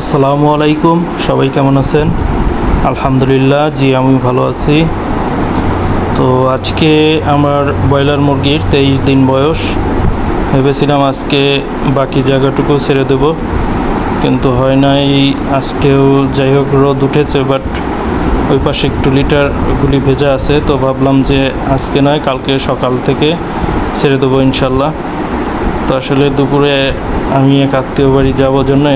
আসসালামু আলাইকুম, সবাই কেমন আছেন? আলহামদুলিল্লাহ, জি আমি ভালো আছি। তো আজকে আমার ব্রয়লার মুরগির তেইশ দিন বয়স। ভেবেছিলাম আজকে বাকি জায়গাটুকু ছেড়ে দেব, কিন্তু হয় নাই, আজকেও যাই হোক রোদ উঠেছে বাট ওই পাশে একটু লিটারগুলি ভেজা আছে, তো ভাবলাম যে আজকে নয়, কালকে সকাল থেকে ছেড়ে দেবো ইনশাল্লাহ। তো আসলে দুপুরে আমি এক আত্মীয় বাড়ি যাব জন্যে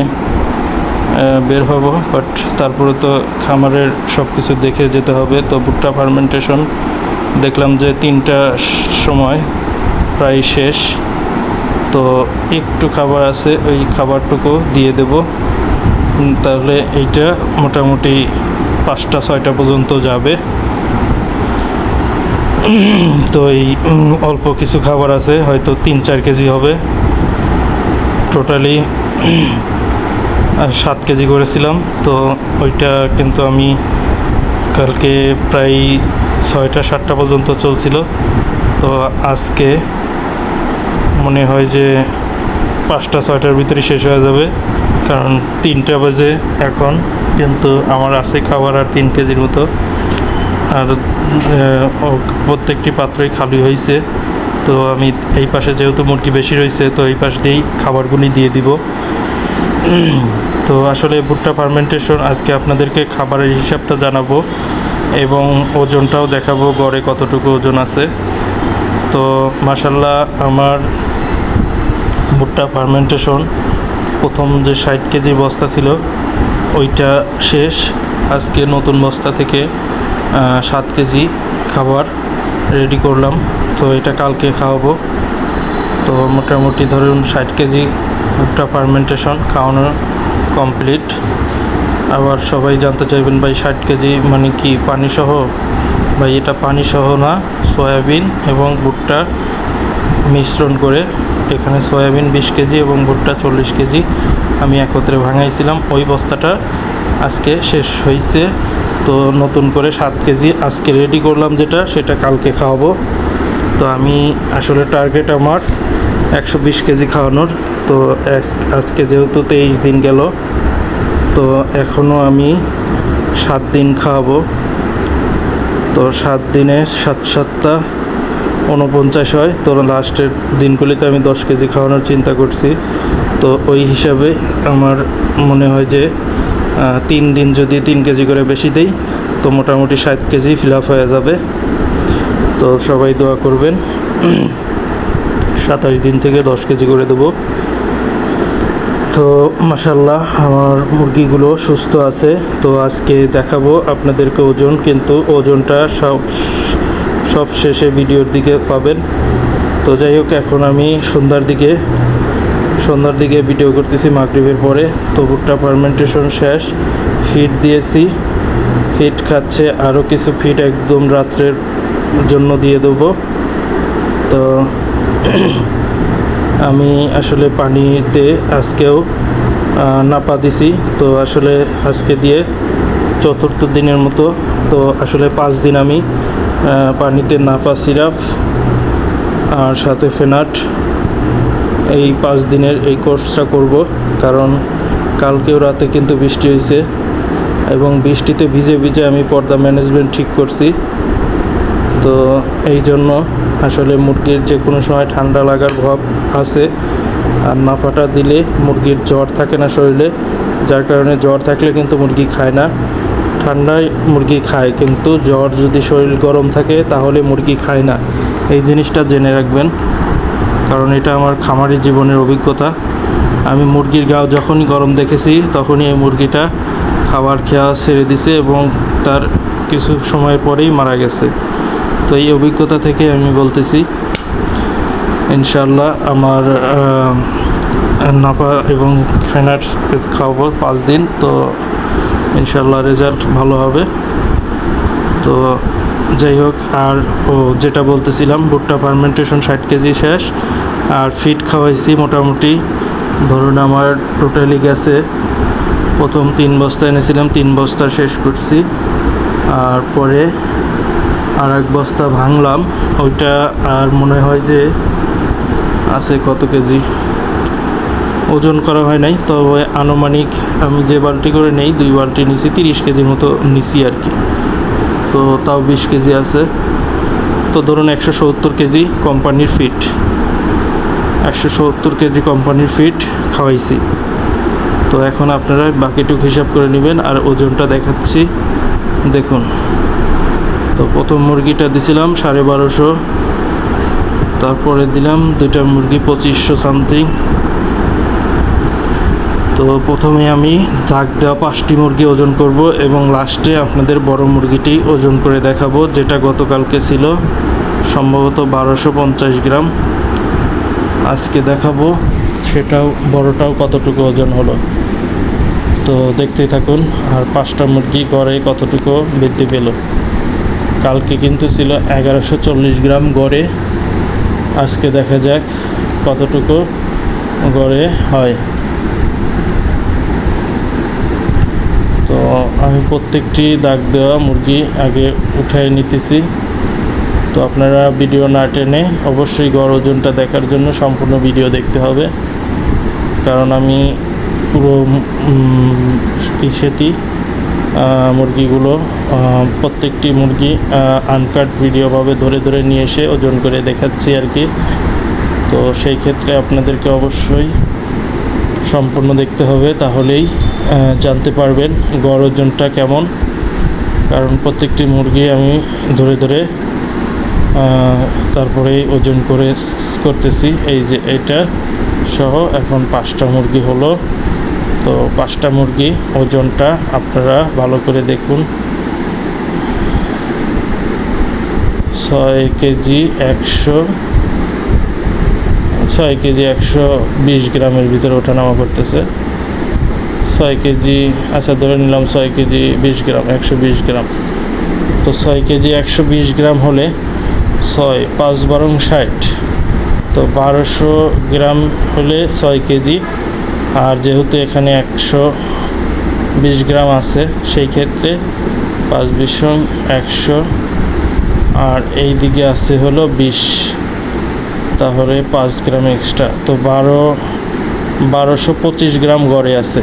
বের হব বাট তারপরে তো খামারের সব কিছু দেখে যেতে হবে। তো ভুট্টা ফার্মেন্টেশন দেখলাম যে তিনটা সময় প্রায় শেষ। তো একটু খাবার আছে, ওই খাবারটুকু দিয়ে দেব। তাহলে এইটা মোটামুটি পাঁচটা, ছয়টা পর্যন্ত যাবে। তো এই অল্প কিছু খাবার আছে, হয়তো তিন চার কেজি হবে। টোটালি সাত কেজি করেছিলাম। তো ওইটা কিন্তু আমি কালকে প্রায় ছয়টা, সাতটা পর্যন্ত চলছিল। তো আজকে মনে হয় যে পাঁচটা, ছয়টার ভিতরে শেষ হয়ে যাবে। কারণ তিনটা বাজে এখন, কিন্তু আমার আছে খাবার আর তিন কেজির মতো। আর প্রত্যেকটি পাত্রই খালি হয়েছে তো আমি এই পাশে যেহেতু মুরগি বেশি রয়েছে তো এই পাশ দিয়েই খাবারগুলি দিয়ে দিব। তো আসলে ভুট্টা ফার্মেন্টেশন আজকে আপনাদেরকে খাবারের হিসাবটা জানাব এবং ওজনটাও দেখাবো গড়ে কতটুকু ওজন আছে। তো মাসাল্লাহ আমার ভুট্টা ফার্মেন্টেশন প্রথম যে ষাট কেজি বস্তা ছিল, ওইটা শেষ। আজকে নতুন বস্তা থেকে সাত কেজি খাবার রেডি করলাম। তো এটা কালকে খাওয়াবো। তো মোটামুটি ধরুন ষাট কেজি ভুট্টা ফার্মেন্টেশন খাওয়ানো কমপ্লিট আবার সবাই জানতে চাইবেন, ভাই, ষাট কেজি মানে কি পানি সহ ভাই, এটা পানি সহ না, সয়াবিন এবং ভুট্টা মিশ্রণ করে। এখানে সয়াবিন বিশ কেজি এবং ভুট্টা চল্লিশ কেজি আমি একত্রে ভাঙাইছিলাম। ওই বস্তাটা আজকে শেষ হয়েছে তো নতুন করে সাত কেজি আজকে রেডি করলাম যেটা, সেটা কালকে খাওয়াবো। তো আমি আসলে টার্গেট আমার একশো বিশ কেজি খাওয়ানোর। তো আজ- আজকে যেহেতু তেইশ দিন গেল, তো এখনও আমি সাত দিন খাওয়াবো। তো সাত দিনে সাত সাতটা উনপঞ্চাশ হয়। তো লাস্টের দিনগুলিতে আমি দশ কেজি খাওয়ানোর চিন্তা করছি। তো ওই হিসাবে আমার মনে হয় যে তিন দিন যদি তিন কেজি করে বেশি দেই, তো মোটামুটি ষাট কেজি ফিল আপ হয়ে যাবে। তো সবাই দোয়া করবেন। সাতাশ দিন থেকে দশ কেজি করে দেবো। তো মাসাল্লাহ আমার মুরগিগুলো সুস্থ আছে। তো আজকে দেখাবো আপনাদেরকে ওজন, কিন্তু ওজনটা সব সব শেষে ভিডিওর দিকে পাবেন। তো যাই হোক, এখন আমি সন্ধ্যার দিকে সন্ধ্যার দিকে ভিডিও করতেছি মাগরিবের পরে। তো ভুট্টা ফার্মেন্টেশন শেষ। ফিট দিয়েছি। ফিড খাচ্ছে আরও কিছু ফিড একদম রাত্রের জন্য দিয়ে দেবো। তো আমি আসলে পানিতে আজকেও নাপা দিছি। তো আসলে আজকে দিয়ে চতুর্থ দিনের মতো। তো আসলে পাঁচ দিন আমি পানিতে নাপা সিরাপ আর সাথে ফেনাট এই পাঁচ দিনের এই কোর্সটা করব। কারণ কালকেও রাতে কিন্তু বৃষ্টি হয়েছে এবং বৃষ্টিতে ভিজে ভিজে আমি পর্দা ম্যানেজমেন্ট ঠিক করছি। তো এই জন্য আসলে মুরগির যে কোনো সময় ঠান্ডা লাগার ভাব আছে। আর নাফাটা দিলে মুরগির জ্বর থাকে না শরীরে, যার কারণে জ্বর থাকলে কিন্তু মুরগি খায় না। ঠান্ডায় মুরগি খায়, কিন্তু জ্বর যদি শরীর গরম থাকে তাহলে মুরগি খায় না। এই জিনিসটা জেনে রাখবেন, কারণ এটা আমার খামারি জীবনের অভিজ্ঞতা। আমি মুরগির গাও যখনই গরম দেখেছি, তখনই এই মুরগিটা খাবার খেয়া ছেড়ে দিছে এবং তার কিছু সময় পরেই মারা গেছে। তো এই অভিজ্ঞতা থেকে আমি বলতেছি ইনশাল্লাহ আমার নাপা এবং ফেনাট খাওয়াবো পাঁচ দিন, তো ইনশাল্লাহ রেজাল্ট ভালো হবে। তো যাই হোক, আর ও যেটা বলতেছিলাম, ভুট্টা ফার্মেন্টেশন ষাট কেজি শেষ, আর ফিট খাওয়াইছি মোটামুটি, ধরুন আমার টোটালি গেছে, প্রথম তিন বস্তা এনেছিলাম, তিন বস্তা শেষ করছি, আর পরে আর এক বস্তা ভাঙলাম, ওইটা আর মনে হয় যে আছে কত কেজি। ওজন করা হয় নাই, তবে আনুমানিক আমি যে বালতি করে নেই, দুই বালতি নিছি, তিরিশ কেজির মতো নিছি আর কি। তো তাও বিশ কেজি আছে। তো ধরুন একশো সত্তর কেজি কোম্পানির ফিট একশো সত্তর কেজি কোম্পানির ফিট খাওয়াইছি। তো এখন আপনারা বাকিটুক হিসাব করে নেবেন, আর ওজনটা দেখাচ্ছি। দেখুন। তো প্রথম মুরগিটা দিছিলাম সাড়ে বারোশো। তারপরে দিলাম দুইটা মুরগি পঁচিশশো সামথিং। তো প্রথমে আমি দাগ দেওয়া পাঁচটি মুরগি ওজন করব এবং লাস্টে আপনাদের বড় মুরগিটি ওজন করে দেখাবো, যেটা গতকালকে ছিল। সম্ভবত বারোশো পঞ্চাশ গ্রাম। আজকে দেখাবো, সেটাও, বড়টাও কতটুকু ওজন হলো। তো দেখতেই থাকুন, আর পাঁচটা মুরগি গড়ে কতটুকু বৃদ্ধি পেল। কালকে কিন্তু ছিল এগারোশো চল্লিশ গ্রাম গড়ে। আজকে দেখা যাক কতটুকু গড়ে হয়। তো আমি প্রত্যেকটি দাগ দেওয়া মুরগি আগে উঠাই নিতেছি। তো আপনারা ভিডিও না টেনে অবশ্যই গড় ওজনটা দেখার জন্য সম্পূর্ণ ভিডিও দেখতে হবে। কারণ আমি পুরো ইসেতি মুরগিগুলো প্রত্যেকটি মুরগি আনকাট ভিডিওভাবে ধরে ধরে নিয়ে এসে ওজন করে দেখাচ্ছি আর কি। তো সেই ক্ষেত্রে আপনাদেরকে অবশ্যই সম্পূর্ণ দেখতে হবে তাহলেই জানতে পারবেন গড় ওজনটা কেমন। কারণ প্রত্যেকটি মুরগি আমি ধরে ধরে আহ, তারপরেই ওজন করে করতেছি। এই যে এটা সহ এখন পাঁচটা মুরগি হলো। তো পাঁচটা মুরগি, ওজনটা আপনারা ভালো করে দেখুন। ছয় কেজি একশো, ছয় কেজি একশো বিশ গ্রামের ভিতরে ওঠানামা করতেছে। ছয় কেজি আচ্ছা ধরে নিলাম ছয় কেজি বিশ গ্রাম, একশো বিশ গ্রাম। তো ছয় কেজি একশো বিশ গ্রাম হলে ছয় পাঁচ বারং ষাট। তো বারোশো গ্রাম হলে ছয় কেজি আর যেহেতু এখানে একশো বিশ গ্রাম আছে, সেই ক্ষেত্রে পাঁচ বিশ একশো, আর এই দিকে আছে হলো বিশ। তাহলে পাঁচ গ্রাম এক্সট্রা তো বারো, বারোশো পঁচিশ গ্রাম গড়ে আছে।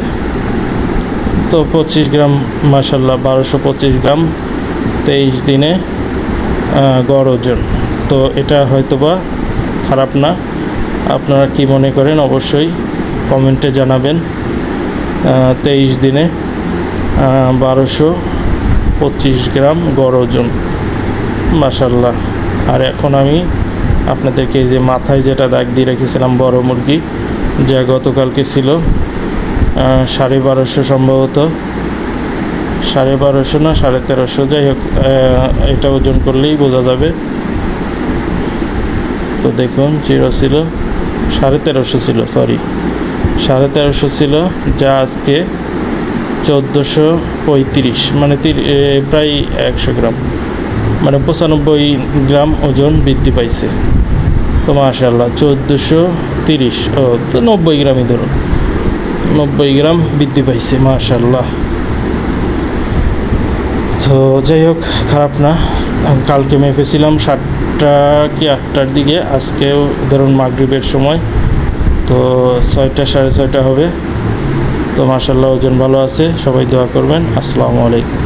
তো পঁচিশ গ্রাম মাসাল্লাহ বারোশো পঁচিশ গ্রাম তেইশ দিনে গড় ওজন। তো এটা হয়তোবা খারাপ না। আপনারা কি মনে করেন? অবশ্যই কমেন্টে জানাবেন তেইশ দিনে বারোশো পঁচিশ গ্রাম গড় ওজন। মাসাল্লাহ আর এখন আমি আপনাদেরকে যে মাথায় যেটা দাগ দিয়ে রেখেছিলাম বড় মুরগি, যা গতকালকে ছিল সাড়ে বারোশো সম্ভবত। সাড়ে বারোশো না, সাড়ে তেরোশো, যাই হোক এটা ওজন করলেই বোঝা যাবে। তো দেখুন, জিরো ছিল, সাড়ে তেরোশো ছিল সরি সাড়ে তেরোশো ছিল, যা আজকে চোদ্দোশো পঁয়ত্রিশ মানে প্রায় একশো গ্রাম। মানে পঁচানব্বই গ্রাম ওজন বৃদ্ধি পাইছে। তো মাশাল্লাহ চোদ্দোশো তিরিশ, ও, তো নব্বই গ্রামই ধরুন। নব্বই গ্রাম বৃদ্ধি পাইছে মাশাল্লাহ তো যাই হোক, খারাপ না। কালকে মেপেছিলাম সাতটা কি আটটার দিকে, আজকেও ধরুন মাগরিবের সময়। তো ছয়টা, সাড়ে ছয়টা হবে। তো মাশাল্লাহ ওজন ভালো আছে। সবাই দোয়া করবেন। আসসালামু আলাইকুম।